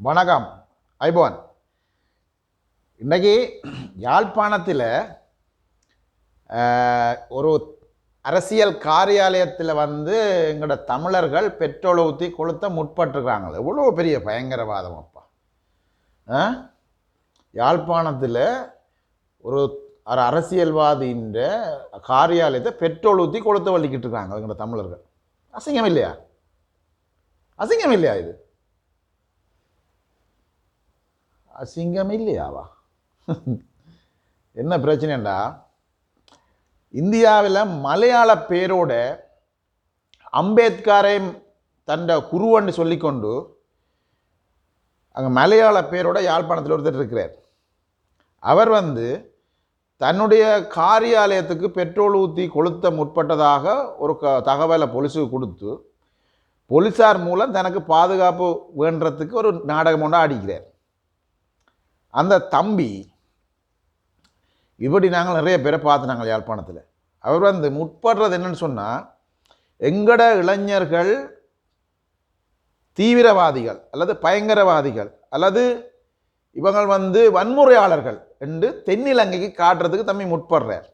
வணக்கம். ஐபோன். இன்றைக்கி யாழ்ப்பாணத்தில் ஒரு அரசியல் காரியாலயத்தில் வந்து எங்களோட தமிழர்கள் பெட்ரோல் ஊற்றி கொளுத்த முற்பட்டுருக்குறாங்க எவ்வளோ பெரிய பயங்கரவாதம் அப்பா. ஆ? யாழ்ப்பாணத்தில் ஒரு ஒரு அரசியல்வாதின்ற காரியாலயத்தை பெட்ரோல் ஊற்றி கொளுத்த வலிக்கிட்டு இருக்காங்க எங்களோட தமிழர்கள். அசிங்கம் இல்லையா? அசிங்கம் இல்லையா இது? அசிங்கம் இல்லையாவா என்ன பிரச்சனைண்டா? இந்தியாவில் மலையாள பேரோட அம்பேத்கரை தண்ட குருவன்னு சொல்லிக்கொண்டு அங்கே மலையாள பேரோட யாழ்ப்பாணத்தில் ஒருத்தர் இருக்கிறார். அவர் வந்து தன்னுடைய காரியாலயத்துக்கு பெட்ரோல் ஊற்றி கொளுத்த முற்பட்டதாக ஒரு க தகவலை போலீஸுக்கு கொடுத்து போலீஸார் மூலம் தனக்கு பாதுகாப்பு வேண்டுறதுக்கு ஒரு நாடகம் ஒன்று ஆடிக்கிறார். அந்த தம்பி இப்படி நாங்கள் நிறைய பேரை பார்த்து நாங்கள் யாழ்ப்பாணத்தில். அவர் வந்து முற்படுறது என்னன்னு சொன்னால் எங்கட இளைஞர்கள் தீவிரவாதிகள் அல்லது பயங்கரவாதிகள் அல்லது இவங்கள் வந்து வன்முறையாளர்கள் என்று தென்னிலங்கைக்கு காட்டுறதுக்கு தம்பி முற்படுறார்.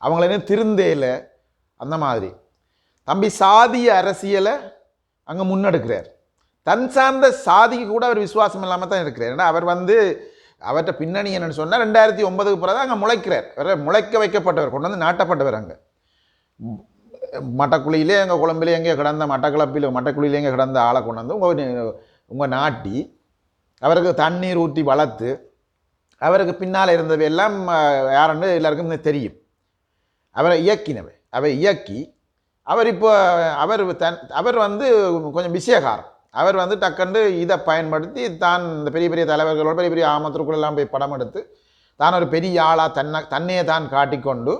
அவங்கள என்ன திருந்தேல அந்த மாதிரி. தம்பி சாதிய அரசியலை அங்கே முன்னெடுக்கிறார். தன் சார்ந்த சாதிக்கு கூட அவர் விசுவாசம் இல்லாமல் தான் இருக்கிறார். ஏன்னா அவர் வந்து அவர்கிட்ட பின்னணி என்னன்னு சொன்னால் ரெண்டாயிரத்தி ஒன்பதுக்கு பிறகு அங்கே முளைக்கிறார். அவர் முளைக்க வைக்கப்பட்டவர் கொண்டு வந்து நாட்டப்பட்டவர் அங்கே. மட்டக்குழியிலே எங்கள் குழம்புலேயே எங்கே கிடந்த மட்டக்கிளப்பில் மட்டக்குழியிலே எங்கே கிடந்த ஆளை கொண்டு வந்து உங்கள் உங்கள் நாட்டி அவருக்கு தண்ணீர் ஊற்றி வளர்த்து அவருக்கு பின்னால் இருந்தவை எல்லாம் யாருன்னு எல்லாருக்கும் தெரியும். அவரை இயக்கினவை அவை இயக்கி அவர் இப்போ அவர் தன் அவர் வந்து கொஞ்சம் விஷயகாரம் அவர் வந்து டக்குன்னு இதை பயன்படுத்தி தான் இந்த பெரிய பெரிய தலைவர்களோட பெரிய பெரிய ஆமத்திற்குள்ளெல்லாம் போய் படம் எடுத்து தான் ஒரு பெரிய ஆளாக தன்னை தன்னையே தான் காட்டிக்கொண்டு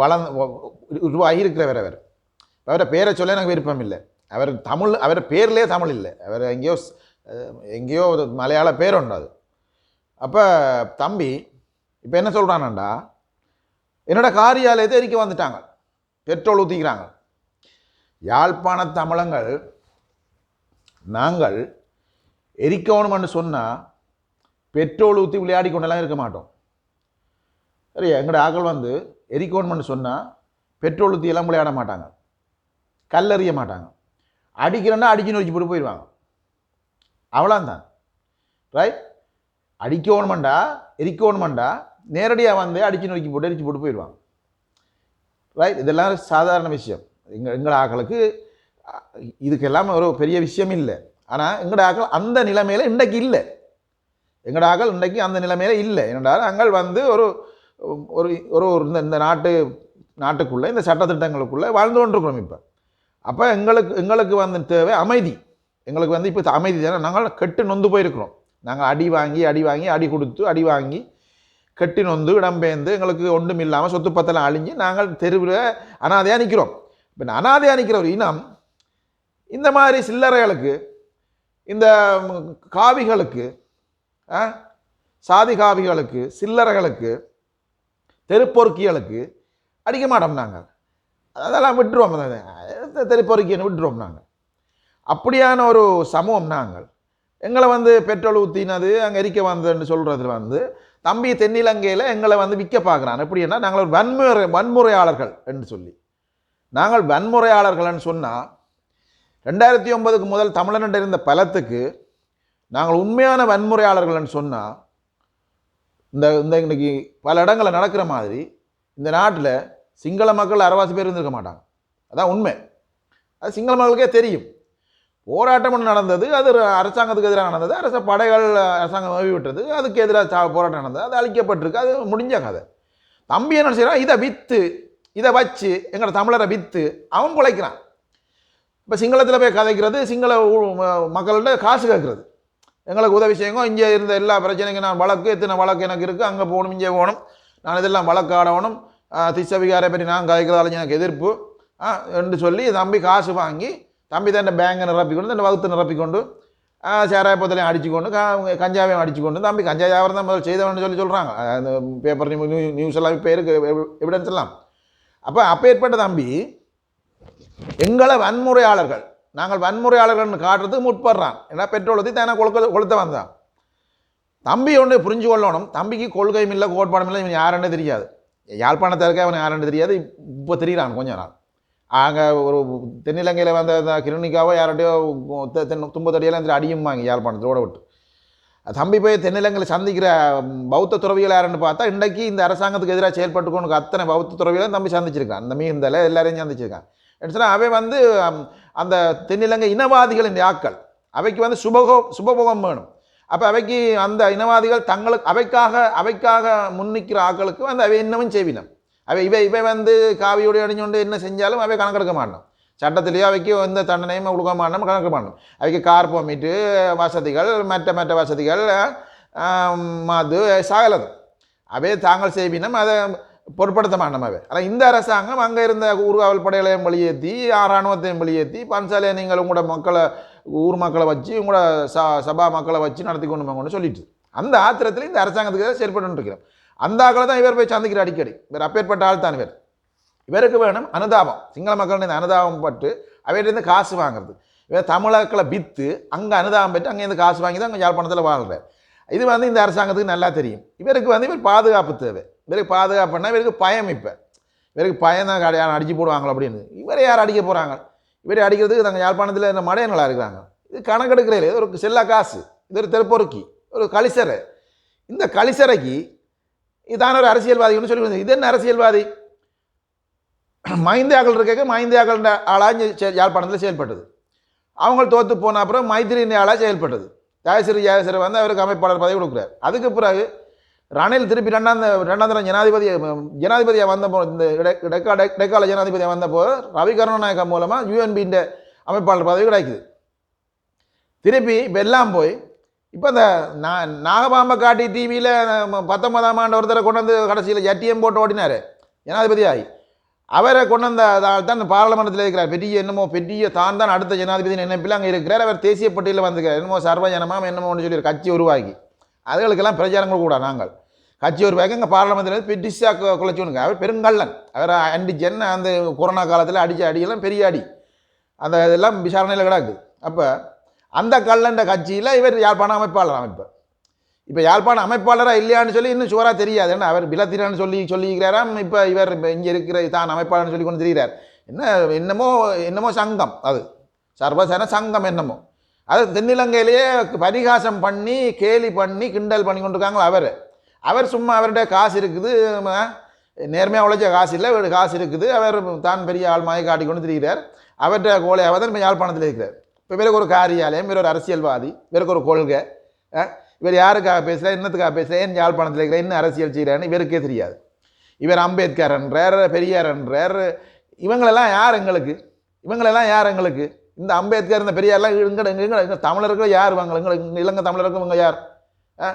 வளர்ந்து உருவாகி இருக்கிறவர் அவர். அவரை பேரை சொல்ல எனக்கு விருப்பம் இல்லை. அவர் தமிழ் அவர் பேர்லேயே தமிழ் இல்லை. அவர் எங்கேயோ எங்கேயோ ஒரு மலையாள பேர் உண்டு அது. அப்போ தம்பி இப்போ என்ன சொல்கிறானண்டா என்னோட காரியாலயத்தை எரிக்க வந்துட்டாங்க. பெட்ரோல் ஊற்றிக்கிறாங்க யாழ்ப்பாண தமிழங்கள் நாங்கள் எரிக்கணும்னு சொன்னால் பெட்ரோல் ஊற்றி விளையாடி கொண்டெல்லாம் இருக்க மாட்டோம். சரி எங்களோட ஆக்கள் வந்து எரிக்கணும்னு சொன்னால் பெட்ரோல் ஊற்றி எல்லாம் விளையாட மாட்டாங்க. கல்லறிய மாட்டாங்க. அடிக்கிறேன்னா அடிச்சு நொறிச்சு போட்டு போயிடுவாங்க. அவ்வளோந்தான் ரைட் அடிக்கணுமெண்டா எரிக்கணுமெண்டா நேரடியாக வந்து அடிச்சு நொறுக்கி போட்டு எரிச்சு போட்டு போயிடுவாங்க. ரைட் இதெல்லாம் சாதாரண விஷயம். எங்கள் எங்கள் ஆக்களுக்கு இதுக்கெல்லாம் ஒரு பெரிய விஷயம் இல்லை. ஆனால் எங்களோட ஆக்கள் அந்த நிலைமையில் இன்றைக்கு இல்லை. எங்களோட ஆக்கள் இன்றைக்கு அந்த நிலைமையில் இல்லை. என்னென்றால் நாங்கள் வந்து ஒரு ஒரு ஒரு ஒரு இந்த இந்த நாட்டு நாட்டுக்குள்ளே இந்த சட்டத்திட்டங்களுக்குள்ளே வாழ்ந்து கொண்டிருக்கிறோம் இப்போ. அப்போ எங்களுக்கு எங்களுக்கு வந்து தேவை அமைதி. எங்களுக்கு வந்து இப்போ அமைதி தானே நாங்கள் கெட்டு நொந்து போயிருக்கிறோம். நாங்கள் அடி வாங்கி அடி வாங்கி அடி கொடுத்து அடி வாங்கி கெட்டி நொந்து இடம்பெயர்ந்து எங்களுக்கு ஒன்றும் இல்லாமல் சொத்து பத்தெல்லாம் அழிஞ்சு நாங்கள் தெருவில் அனாதையாக நிற்கிறோம் இப்போ அனாதையாக நிற்கிற ஒரு இனம் இந்த மாதிரி சில்லறைகளுக்கு இந்த காவிகளுக்கு ஆ, சாதி காவிகளுக்கு சில்லறைகளுக்கு தெருப்பொறுக்கிகளுக்கு அடிக்க மாட்டோம் நாங்கள். அதெல்லாம் விட்டுருவோம். அந்த விட்டுருவோம் நாங்கள். அப்படியான ஒரு சமூகம் நாங்கள். எங்களை வந்து பெட்ரோல் ஊற்றினது அங்கே எரிக்க வந்ததுன்னு சொல்கிறதுல வந்து தம்பி தென்னிலங்கையில் எங்களை வந்து விற்க பார்க்குறான். எப்படின்னா நாங்கள் வன்முறை வன்முறையாளர்கள் என்று சொல்லி. நாங்கள் வன்முறையாளர்கள்னு சொன்னால் ரெண்டாயிரத்தி ஒன்பதுக்கு முதல் தமிழனிட இருந்த பலத்துக்கு நாங்கள் உண்மையான வன்முறையாளர்கள்னு சொன்னால் இந்த இந்த இன்றைக்கி பல இடங்களில் நடக்கிற மாதிரி இந்த நாட்டில் சிங்கள மக்கள் அரைவாசி பேர் இருந்திருக்க மாட்டாங்க. அதான் உண்மை. அது சிங்கள மக்களுக்கே தெரியும். போராட்டம் ஒன்று நடந்தது அது அரசாங்கத்துக்கு எதிராக நடந்தது. அரச படைகள் அரசாங்கம் விட்டது. அதுக்கு எதிராக சா- போராட்டம் நடந்தது. அது அழிக்கப்பட்டிருக்கு. அது முடிஞ்ச கதை. தம்பி என்ன செய்கிறான் இதை விற்று இதை வச்சு எங்களோட தமிழரை விற்று அவன் பிழைக்கிறான். இப்போ சிங்களத்தில் போய் கதைக்கிறது சிங்கள ம- மக்கள்கிட்ட காசு கேட்குறது. எங்களுக்கு உதவி செய்யுங்க. இங்கே இருந்த எல்லா பிரச்சனைக்கும் நான் வழக்கு எத்தனை வழக்கு எனக்கு இருக்குது அங்கே போகணும் இங்கே போகணும். நான் இதெல்லாம் வழக்கு ஆடணும் திசவிகாரை பற்றி நான் கதைக்கிறதால எனக்கு எதிர்ப்பு. ஆ, என்று சொல்லி தம்பி காசு வாங்கி தம்பி தான் பேங்கை நிரப்பிக்கொண்டு இந்த வகுத்து நிரப்பிக்கொண்டு சேராயப்பத்திலையும் சாராய பொத்தலையும் அடிச்சுக்கொண்டு க- கஞ்சாவையும் அடிச்சுக்கொண்டு தம்பி கஞ்சா வியாபாரம் தான் முதல் செய்தவன்னு சொல்லி சொல்கிறாங்க அந்த பேப்பர் நியூஸ் எல்லாம் இப்போ இருக்கு எவிடன்ஸ் எல்லாம். அப்போ அப்பேற்பட்ட தம்பி எங்களை வன்முறையாளர்கள். நாங்கள் வன்முறையாளர்கள்னு காட்டுறதுக்கு முற்படுறான். ஏன்னா பெட்ரோலத்தை தானே கொழுக்க கொளுத்த வந்தான். தம்பி ஒன்று புரிஞ்சு கொள்ளணும். தம்பிக்கு கொள்கையும் இல்லை கோட்பாடும் இல்லை இவன் யாருன்னு தெரியாது. யாழ்ப்பாணத்தை இருக்க அவன் யாருன்னு தெரியாது. இப்போ தெரியிறான் கொஞ்ச நாள். அங்கே ஒரு தென்னிலங்கையில் வந்த கிருணிக்காவோ யார்கிட்டயோ தென் தும்பத்தடியெல்லாம் இந்த அடியுமாங்க யாழ்ப்பாணத்தோட விட்டு. தம்பி போய் தென்னிலங்கையில் சந்திக்கிற பௌத்த துறவிகள் யாருன்னு பார்த்தா இன்றைக்கு இந்த அரசாங்கத்துக்கு எதிராக செயல்பட்டு கொண்டு அத்தனை பௌத்த துறவிகளும் தம்பி சந்திச்சிருக்கான். இந்த மீந்தல எல்லாரையும் சந்திச்சிருக்கான். சொன்னால் அவை வந்து அந்த தென்னிலங்கை இனவாதிகளின் யாக்கள். அவைக்கு வந்து சுபகோ சுபபோகம் வேணும். அப்போ அவைக்கு அந்த இனவாதிகள் தங்களுக்கு அவைக்காக அவைக்காக முன்னிக்கிற ஆக்களுக்கு வந்து அவை இன்னமும் செய்வினம் அவை இவை இவை வந்து காவியோடு அணிஞ்சோண்டு என்ன செஞ்சாலும் அவை கணக்கெடுக்க மாட்டோம். சட்டத்திலேயே அவைக்கு எந்த தண்டனையும் கொடுக்க மாட்டோம் கணக்கு மாட்டோம். அவைக்கு கார் போமிட்டு வசதிகள் மற்ற மற்ற வசதிகள் மது சகலது. அவை தாங்கள் செய்வினம் அதை பொருட்படுத்த மாட்டோமாவே ஆனால் இந்த அரசாங்கம் அங்கே இருந்த ஊர்காவல் படைகளையும் வெளியேற்றி இராணுவத்தையும் வெளியேற்றி பன்சாலையை நீங்கள் உங்களோட மக்களை ஊர் மக்களை வச்சு உங்களோட ச சபா மக்களை வச்சு நடத்தி கொண்டு போங்கன்னு சொல்லிட்டு. அந்த ஆத்திரத்தில் இந்த அரசாங்கத்துக்கு தான் செயல்பட்டு அந்த ஆக்களை தான் இவர் போய் சந்திக்கிற அடிக்கடி. இவர் அப்பேற்பட்ட ஆள் தான் இவர். இவருக்கு வேணும் அனுதாபம். சிங்கள மக்கள் அனுதாபம் பட்டு அவர்கிட்ட காசு வாங்குறது. இவர் தமிழர்களை விற்று அங்கே அனுதாபம் பெற்று அங்கேருந்து காசு வாங்கி தான் அங்கே யாழ்ப்பாணத்தில் வாழ்கிறார் இது வந்து இந்த அரசாங்கத்துக்கு நல்லா தெரியும். இவருக்கு வந்து இவர் பாதுகாப்பு தேவை. இவருக்கு பாதுகாப்புன்னா இவருக்கு பயம் இப்போ. இவருக்கு பயம் தான் அடிச்சு போடுவாங்களோ அப்படின்னு. இவரை யார் அடிக்க போகிறாங்க இவரை அடிக்கிறதுக்கு நாங்கள் யாழ்ப்பாணத்தில் இந்த மடையங்களா இருக்கிறாங்க. இது கணக்கெடுக்கிறே இது ஒரு செல்லா காசு இது ஒரு தெருப்பொருக்கி ஒரு கலிசரை இந்த கலிசரைக்கு இதான ஒரு அரசியல்வாதின்னு சொல்லி இது என்ன அரசியல்வாதி? மைந்தியாக்கள் இருக்க மைந்தியாக்கள் ஆளாக யாழ்ப்பாணத்தில் செயல்பட்டது. அவங்க தோற்று போன அப்புறம் மைத்திரியின் ஆளாக செயல்பட்டது. ஜெயஸ்ரீ ஜெயஸ்ரீ வந்து அவருக்கு அமைப்பாளர் பதவி கொடுக்குறாரு. அதுக்கு பிறகு ரணில் திருப்பி ரெண்டாம் ரெண்டாம் தரம் ஜனாதிபதி ஜனாதிபதியாக வந்தப்போ இந்த இடை- இடைக்கால இடைக்கால ஜனாதிபதியாக வந்தப்போ ரவி கருணாநாயக்கா மூலமாக யூஎன்பியின் அமைப்பாளர் பதவி கிடைக்குது. திருப்பி இப்போ எல்லாம் போய் இப்போ இந்த நா நாகபாம்பை காட்டி டிவியில் பத்தொன்பதாம் ஆண்டு ஒருத்தரை கொண்டு வந்து கடைசியில் ஜட்டியம் போட்டு ஓட்டினார் ஜனாதிபதி ஆகி அவரை கொண்டு வந்த தான் பாராளுமன்றத்தில் இருக்கிறார். பெரிய என்னமோ பெரிய தான் தான் அடுத்த ஜனாதிபதி நினைப்பில் அங்கே இருக்கிறார். அவர் தேசிய பட்டியலில் வந்துக்கிறார். என்னமோ சர்வஜனமாக என்னமோ ஒன்று சொல்லி கட்சி உருவாக்கி அதுகளுக்கெல்லாம் பிரச்சாரங்கள் கூட நாங்கள். கட்சி ஒரு பக்கம் இங்கே பாராளுமன்றத்தில் பிரிட்டிஷாக குலைச்சோனுங்க அவர் பெருங்கள்ளன். அவர் அண்டிஜன் அந்த கொரோனா காலத்தில் அடித்த அடியெல்லாம் பெரிய அடி. அந்த இதெல்லாம் விசாரணையில் கிடக்கு. அப்போ அந்த கல்லண்ட கட்சியில் இவர் யாழ்ப்பாண அமைப்பாளர் அமைப்பு. இப்போ யாழ்ப்பாண அமைப்பாளராக இல்லையான்னு சொல்லி இன்னும் சுவராக தெரியாது. ஏன்னா அவர் பிலத்திரான்னு சொல்லி சொல்லிக்கிறாராம் இப்போ இவர் இப்போ இங்கே இருக்கிற தான் அமைப்பாளர்னு சொல்லி கொண்டு தெரிகிறார். என்ன என்னமோ என்னமோ சங்கம் அது. சர்வசன சங்கம் என்னமோ. அது தென்னிலங்கையிலேயே பரிகாசம் பண்ணி கேலி பண்ணி கிண்டல் பண்ணி கொண்டிருக்காங்க அவர்? அவர் சும்மா அவர்கிட்ட காசு இருக்குது நேர்மையாக உழைச்ச காசு இல்லை அவர் காசு இருக்குது. அவர் தான் பெரிய ஆள் மாய காட்டி கொண்டு திரிகிறார். அவர்கிட்ட கோழையாக தான் இப்போ யாழ்ப்பாணத்தில் இருக்கிறார். இப்போ இவருக்கு ஒரு காரியாலயம் இவர் ஒரு அரசியல்வாதி இவருக்கு ஒரு கொள்கை இவர் யாருக்காக பேசுகிறார் என்னத்துக்காக பேசுகிறார் ஏன் யாழ்ப்பாணத்தில் இருக்கிறார் என்ன அரசியல் செய்கிறான்னு இவருக்கே தெரியாது. இவர் அம்பேத்கர் என்றார் பெரியார் என்றார். இவங்களெல்லாம் யார் எங்களுக்கு? இவங்களெல்லாம் யார் எங்களுக்கு? இந்த அம்பேத்கர் இந்த பெரியாரெலாம் எங்கட எங்க எங்க தமிழர்கள் யார் வாங்க எங்களுக்கு இலங்கை தமிழர்கள் இவங்க யார்? ஆ?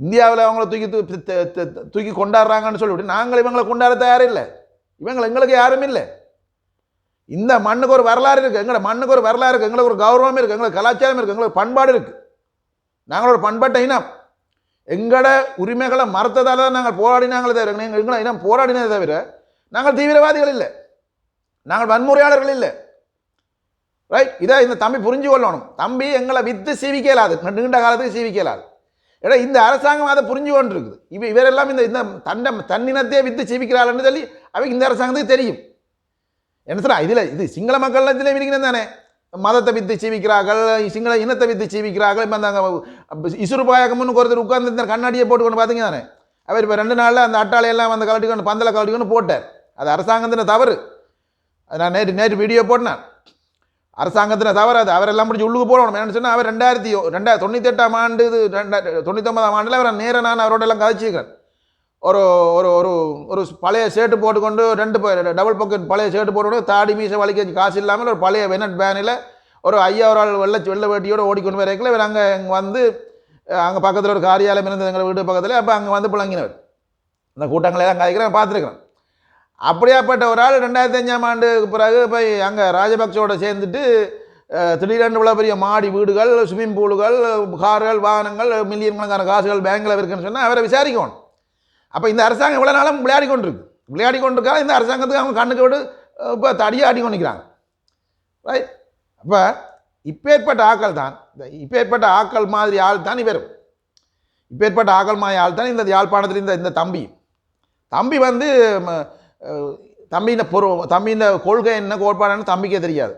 இந்தியாவில் அவங்கள தூக்கி தூக்கி தூக்கி கொண்டாடுறாங்கன்னு சொல்லிவிட்டு நாங்கள் இவங்களை கொண்டாட தயாரில்லை. இல்லை எங்களுக்கு யாரும் இல்லை. இந்த மண்ணுக்கு ஒரு வரலாறு இருக்குது எங்களோட மண்ணுக்கு ஒரு வரலாறு இருக்குது எங்களுக்கு ஒரு கௌரவம் இருக்குது எங்களுக்கு கலாச்சாரம் இருக்குது எங்களுக்கு பண்பாடு இருக்குது நாங்களோட பண்பாட்டை இனம். எங்களோட உரிமைகளை மறுத்ததால் தான் நாங்கள் போராடினாங்களே தவிர எங்களை இனம் போராடினதை தவிர நாங்கள் தீவிரவாதிகள் இல்லை. நாங்கள் வன்முறையாளர்கள் இல்லை. ரைட் இதை இந்த தம்பி புரிஞ்சு கொள்ளணும் தம்பி எங்களை வித்து சீவிக்கலாது. நீண்ட காலத்துக்கு சீவிக்கலாது. ஏடா இந்த அரசாங்கம் அதை புரிஞ்சு கொண்டு இருக்குது இவ இவரெல்லாம் இந்த இந்த தண்டை தன்னினத்தையே வித்து சீவிக்கிறாள்னு சொல்லி அவைக்கு இந்த அரசாங்கத்துக்கு தெரியும். என்ன சொல்றா? இதில் இது சிங்கள மக்கள் இதில் இருக்கிறது தானே. மதத்தை வித்து சீவிக்கிறார்கள் சிங்கள இனத்தை வித்து சீவிக்கிறார்கள். இப்போ அந்த இசுறுபாயகம் முன்னுக்கு ஒருத்தர் உட்கார்ந்து இந்த கண்ணாடியை போட்டுக்கொண்டு பார்த்தீங்க தானே? அவர் இப்போ ரெண்டு நாளில் அந்த அட்டாளையெல்லாம் வந்து கலட்டிக்கொண்டு பந்தலை கலட்டிக்கொண்டு போட்டார். அது அரசாங்கத்தின தவறு. அது நான் நேற்று நேற்று வீடியோ போட்டேன். அரசாங்கத்தில் தவறாது. அவர் அவரெல்லாம் முடிஞ்சு உள்ளுக்கு போகணும் என்ன சொன்னால் அவர் ரெண்டாயிரத்தி ரெண்டாயிரத்தி தொண்ணூற்றி எட்டாம் ஆண்டு இது ரெண்டாயிரத்தி தொண்ணூத்தொம்பதாம் ஆண்டில் அவர் நேர நான் அவரோட எல்லாம் கதைச்சிருக்கேன் ஒரு ஒரு ஒரு ஒரு பழைய ஷர்ட்டு போட்டுக்கொண்டு ரெண்டு டபுள் பாக்கெட் பழைய ஷர்ட்டு போட்டுக்கொண்டு தாடி மீசை வலிக்க காசு இல்லாமல் ஒரு பழைய வெனட் பேனில் ஒரு ஐயா ஒரு ஆள் வெள்ளை வெள்ள வேட்டியோடு ஓடிக்கொண்டு வரைக்கல இவர் அங்கே இங்கே வந்து அங்கே பக்கத்தில் ஒரு காரியாலயம் இருந்தது எங்கள் வீட்டு பக்கத்தில். அப்போ அங்கே வந்து புழங்கினவர். இந்த கூட்டங்களை தான் கதைக்கிறேன் அப்படியாப்பட்ட ஒரு ஆள் ரெண்டாயிரத்தி அஞ்சாம் ஆண்டுக்கு பிறகு போய் அங்கே ராஜபக்சோட சேர்ந்துட்டு திடீரென்று இவ்வளோ பெரிய மாடி வீடுகள் ஸ்விம்மிங் பூலுகள் கார்கள் வாகனங்கள் மில்லியன் கணக்கான காசுகள் பேங்கில் இருக்குன்னு சொன்னால் அவரை விசாரிக்கணும். அப்போ இந்த அரசாங்கம் இவ்வளோ நாளும் விளையாடி கொண்டிருக்கு. விளையாடி கொண்டிருக்கா இந்த அரசாங்கத்துக்கு அவங்க கண்ணுக்கு விடு இப்போ தடியாக ஆடி கொண்டிருக்கிறாங்க ரைட் அப்போ இப்பேற்பட்ட ஆக்கள் தான் இந்த இப்பேற்பட்ட ஆக்கள் மாதிரி ஆள் தான் இவர். இப்பேற்பட்ட ஆக்கள் மாதிரி ஆள் தான் இந்த யாழ்ப்பாணத்தில் இந்த இந்த தம்பி. தம்பி வந்து ம, தம்பியின் பொரு தம்பியின் கொள்கை என்ன கோட்பாடுன்னு தம்பிக்கே தெரியாது.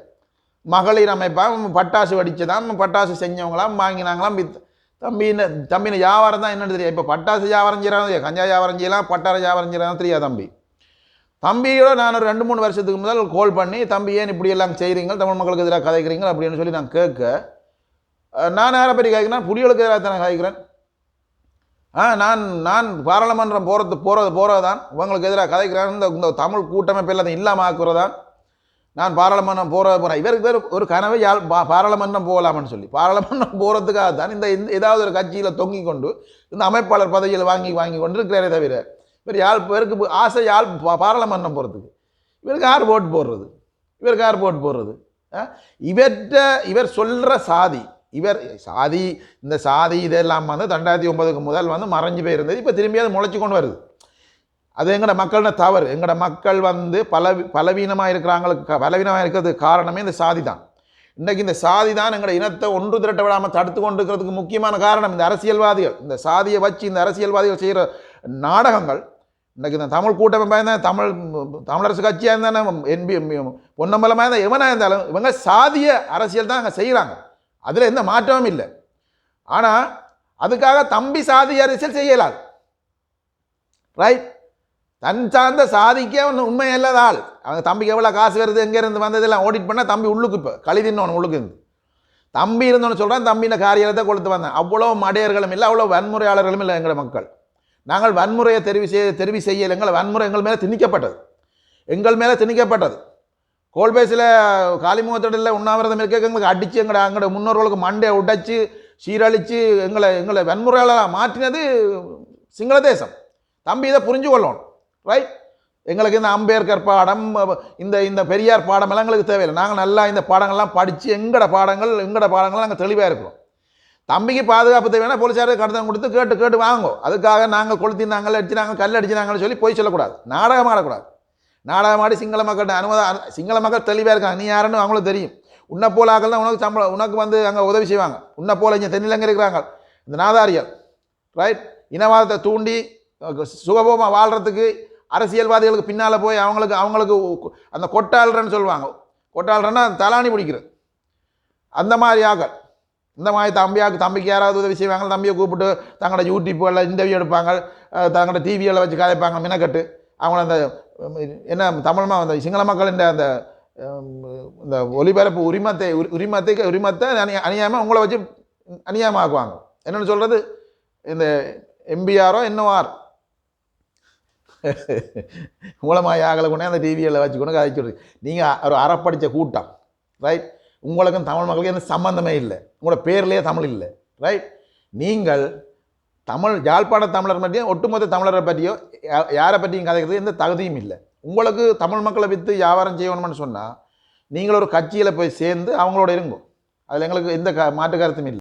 மகளிர் அமைப்பாக பட்டாசு வெடிச்சதாம் பட்டாசு செஞ்சவங்களாம் வாங்கினாங்களாம் வித் தம்பின்னு தம்பின வியாபாரம் தான் என்னென்னு தெரியாது. இப்போ பட்டாசு வியாபாரம் செய்கிறாங்க கஞ்சா வியாபாரம் செய்யலாம் பட்டார வியாபாரம் செய்யலாம் தெரியாது தம்பி. தம்பியோட நான் ஒரு ரெண்டு மூணு வருஷத்துக்கு முதல் கால் பண்ணி தம்பி ஏன் இப்படி எல்லாம் செய்கிறீங்க தமிழ் மக்களுக்கு எதிராக கதைக்கிறீங்க அப்படின்னு சொல்லி நான் கேட்க நான் யாரை பற்றி கதைக்கிறேன் புலிகளுக்கு எதிராக தானே கதைக்கிறேன். நான் நான் பாராளுமன்றம் போகிறது போகிறது போகிறது தான் உங்களுக்கு எதிராக கதைக்கிறேன் இந்த தமிழ் கூட்டமைப்பு எல்லாத்தையும் இல்லாமல் ஆக்குறதான் நான் பாராளுமன்றம் போகிற போகிறேன் இவருக்கு பேர் ஒரு கனவை யாழ் பா பாராளுமன்றம் போகலாம்னு சொல்லி. பாராளுமன்றம் போகிறதுக்காக தான் இந்த இந்த ஏதாவது ஒரு கட்சியில் தொங்கி கொண்டு இந்த அமைப்பாளர் பதவியில் வாங்கி வாங்கி கொண்டு இருக்கிறாரே தவிர இவர் யாழ் இவருக்கு ஆசை யாழ் பா- பாராளுமன்றம் போகிறதுக்கு இவருக்கு யார் ஓட்டு போடுறது? இவருக்கு யார் ஓட்டு போடுறது? ஆ? இவர்கிட்ட இவர் சொல்கிற சாதி இவர் சாதி இந்த சாதி இதெல்லாம் வந்து ரெண்டாயிரத்தி ஒன்பதுக்கு முதல் வந்து மறைஞ்சு போயிருந்தது. இப்போ திரும்பி அது முளைச்சி கொண்டு வருது. அது எங்களோட மக்களோட தவறு. எங்களோட மக்கள் வந்து பல பலவீனமாக இருக்கிறாங்களுக்கு பலவீனமாக இருக்கிறதுக்கு காரணமே இந்த சாதி தான். இன்றைக்கு இந்த சாதி தான் எங்களோட இனத்தை ஒன்று திரட்ட விடாமல் தடுத்து கொண்டு இருக்கிறதுக்கு முக்கியமான காரணம். இந்த அரசியல்வாதிகள் இந்த சாதியை வச்சு இந்த அரசியல்வாதிகள் செய்கிற நாடகங்கள். இன்றைக்கு இந்த தமிழ் கூட்டமைப்பாக இருந்தால் தமிழ் தமிழரசு கட்சியாக இருந்தாலும் என்பி பொன்னம்பலமாக இருந்தால் எவனாக இருந்தாலும் இவங்க சாதிய அரசியல் தான் அங்கே செய்கிறாங்க அதில் எந்த மாற்றமும் இல்லை. ஆனால் அதுக்காக தம்பி சாதி அரசியல் செய்யலாது. ரைட் தன் சார்ந்த சாதிக்கே அவன் உண்மை இல்லாத ஆள். அவங்க தம்பிக்கு எவ்வளோ காசு வருது எங்கேருந்து வந்ததெல்லாம் ஆடிட் பண்ணால் தம்பி உள்ளுக்கு இப்போ கழி தின்னவன் உள்ளுக்கு இருந்து. தம்பி இருந்தோன்னு சொல்கிறேன் தம்பின காரியத்தை கொடுத்து வந்தேன். அவ்வளோ மடையர்களும் இல்லை அவ்வளோ வன்முறையாளர்களும் இல்லை எங்கள் மக்கள். நாங்கள் வன்முறையை தெரிவு செய்ய தெரிவு செய்யலை எங்களை வன்முறை எங்கள் மேலே திணிக்கப்பட்டது. எங்கள் மேலே திணிக்கப்பட்டது. கோல்பேஸில் காலிமுகத்தொடரில் உண்ணாவிரதம் இருக்க எங்களுக்கு அடித்து எங்களை எங்களோட முன்னோர்களுக்கு மண்டையை உடைச்சு சீரழித்து எங்களை எங்களை வன்முறையாளராக மாற்றினது சிங்கள தேசம். தம்பி இதை புரிஞ்சு கொள்ளணும். ரைட் எங்களுக்கு இந்த அம்பேத்கர் பாடம் இந்த இந்த பெரியார் பாடம் எல்லாம் எங்களுக்கு தேவையில்லை. நாங்கள் நல்லா இந்த பாடங்கள்லாம் படித்து எங்களோட பாடங்கள் எங்களோட பாடங்கள் நாங்கள் தெளிவாக இருக்கிறோம். தம்பிக்கு பாதுகாப்பு தேவையான போலீஸார் கடத்தம் கொடுத்து கேட்டு கேட்டு வாங்கோ அதுக்காக நாங்கள் கொளுத்தி நாங்கள்லாம் அடிச்சினாங்க கல் அடிச்சினாங்கன்னு சொல்லி போய் சொல்லக்கூடாது. நாடகம் ஆடக்கூடாது. நாடகம் சிங்கள மக்கள்கிட்ட அனுமதி சிங்கள மக்கள் தெளிவாக இருக்காங்க. நீ யாருன்னு அவங்களுக்கு தெரியும். உன்னை போல ஆக்கள் தான் உனக்கு சம்பளம் உனக்கு வந்து அங்கே உதவி செய்வாங்க. உன்னை போல இங்கே தென்னிலங்க இருக்கிறாங்க. இந்த நாதாரியல் ரைட் இனவாதத்தை தூண்டி சுகபோகமாக வாழ்கிறதுக்கு அரசியல்வாதிகளுக்கு பின்னால் போய் அவங்களுக்கு அவங்களுக்கு அந்த கொட்டாளர்ன்னு சொல்லுவாங்க. கொட்டாளர்னா தலாணி பிடிக்கிறது. அந்த மாதிரி ஆக்கள் இந்த மாதிரி தம்பியாக்கு தம்பிக்கு யாராவது உதவி செய்வாங்க. தம்பியை கூப்பிட்டு தங்களோட யூடியூப்பில் இன்டர்வியூ எடுப்பாங்க. தங்களோட டிவியில் வச்சு கதைப்பாங்க மினக்கட்டு. அவங்கள அந்த என்ன தமிழ் அந்த சிங்கள மக்களின் அந்த இந்த ஒலிபரப்பு உரிமத்தை உரிமத்தை உரிமத்தை அணி அணியாமல் உங்களை வச்சு அநியாயமாக்குவாங்க என்னென்னு சொல்கிறது இந்த எம்பிஆரோ என்னோஆர் மூலமாக ஆகலை கொண்டே அந்த டிவியில் வச்சு கொண்டு கதை நீங்கள் ஒரு அறப்படித்த கூட்டம். ரைட் உங்களுக்கும் தமிழ் மக்களுக்கும் எந்த சம்மந்தமே இல்லை. உங்களோட பேர்லேயே தமிழ் இல்லை. ரைட் நீங்கள் தமிழ் யாழ்ப்பாண தமிழர் பற்றியும் ஒட்டுமொத்த தமிழரை பற்றியோ யா- யாரை பற்றியும் கதைக்கிறது எந்த தகுதியும் இல்லை. உங்களுக்கு தமிழ் மக்களை விற்று வியாபாரம் செய்யணும்னு சொன்னால் நீங்கள் ஒரு கட்சியில் போய் சேர்ந்து அவங்களோட இருங்கோ. அதில் எங்களுக்கு எந்த க மாற்று கருத்தும் இல்லை.